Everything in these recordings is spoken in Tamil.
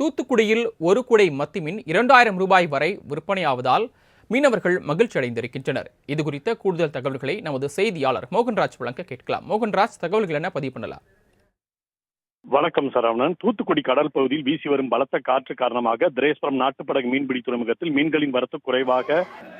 தூத்துக்குடியில் ஒரு குடை மத்தி மீன் இரண்டாயிரம் ரூபாய் வரை விற்பனையாவதால் மீனவர்கள் மகிழ்ச்சி அடைந்திருக்கின்றனர் இது குறித்த கூடுதல் தகவல்களை நமது செய்தியாளர் மோகன்ராஜ் வழங்க கேட்கலாம். மோகன்ராஜ் தகவல்கள் என்ன? பதிவு பண்ணலாம். வணக்கம் சரவணன் தூத்துக்குடி கடல் பகுதியில் வீசி வரும் பலத்த காற்று காரணமாக திரேஸ்வரம் நாட்டுப்படகு மீன்பிடி துறைமுகத்தில் மீன்களின் வரத்து குறைவாக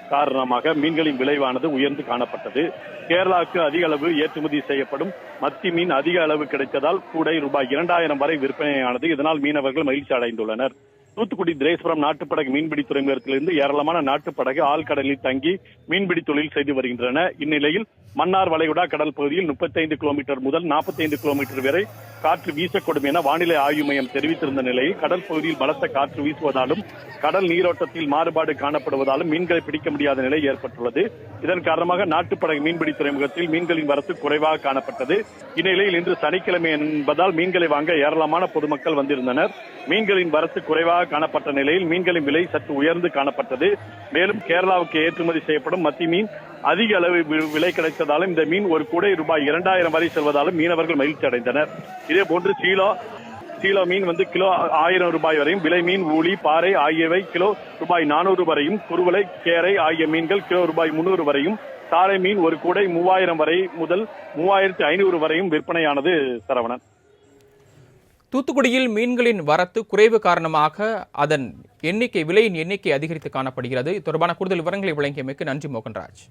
காரணமாக மீன்களின் விளைவானது உயர்ந்து காணப்பட்டது. கேரளாவுக்கு அதிக அளவு ஏற்றுமதி செய்யப்படும் மத்தி மீன் அதிக அளவு கிடைத்ததால் கூடை ரூபாய் இரண்டாயிரம் வரை விற்பனையானது. இதனால் மீனவர்கள் மகிழ்ச்சி அடைந்துள்ளனர். தூத்துக்குடி திரேஸ்வரம் நாட்டுப்படகு மீன்பிடி துறைமுகத்திலிருந்து ஏராளமான நாட்டுப்படகு ஆழ்கடலில் தங்கி மீன்பிடி தொழில் செய்து வருகின்றன. இந்நிலையில் மன்னார் வளைகுடா கடல் பகுதியில் முப்பத்தைந்து கிலோமீட்டர் முதல் நாற்பத்தைந்து கிலோமீட்டர் வரை காற்று வீசக்கூடும் என வானிலை ஆய்வு மையம் தெரிவித்திருந்த நிலையில் கடல் பகுதியில் பலத்த காற்று வீசுவதாலும் கடல் நீரோட்டத்தில் மாறுபாடு காணப்படுவதாலும் மீன்களை பிடிக்க முடியாத நிலை ஏற்பட்டுள்ளது. இதன் காரணமாக நாட்டுப்படகு மீன்பிடி துறைமுகத்தில் மீன்களின் வரத்து குறைவாக காணப்பட்டது. இந்நிலையில் இன்று சனிக்கிழமை என்பதால் மீன்களை வாங்க ஏராளமான பொதுமக்கள் வந்திருந்தனர். மீன்களின் வரத்து குறைவாக காணப்பட்ட நிலையில் மீன்களின் விலை சற்று உயர்ந்து காணப்பட்டது. மேலும் கேரளாவுக்கு ஏற்றுமதி செய்யப்படும் மத்தி மீன் அதிக அளவு விலை கிடைத்ததாலும் இந்த மீன் ஒரு கூடை ரூபாய் இரண்டாயிரம் வரை செல்வதாலும் மீனவர்கள் மகிழ்ச்சி அடைந்தனர் இதே போன்று சீலோ சீலா மீன் வந்து கிலோ ஆயிரம் ரூபாய் வரையும் விலை மீன் ஊழி பாறை ஆகியவை கிலோ ரூபாய் நானூறு வரையும் குருவலை கேரை ஆகிய மீன்கள் கிலோ ரூபாய் முன்னூறு வரையும் சாலை மீன் ஒரு கூடை மூவாயிரம் வரை முதல் மூவாயிரத்தி ஐநூறு வரையும் விற்பனையானது சரவணன். தூத்துக்குடியில் மீன்களின் வரத்து குறைவு காரணமாக அதன் எண்ணிக்கை விலையின் எண்ணிக்கை அதிகரித்து காணப்படுகிறது. இது தொடர்பான கூடுதல் விவரங்களை வழங்கியமைக்கு நன்றி மோகன்ராஜ்.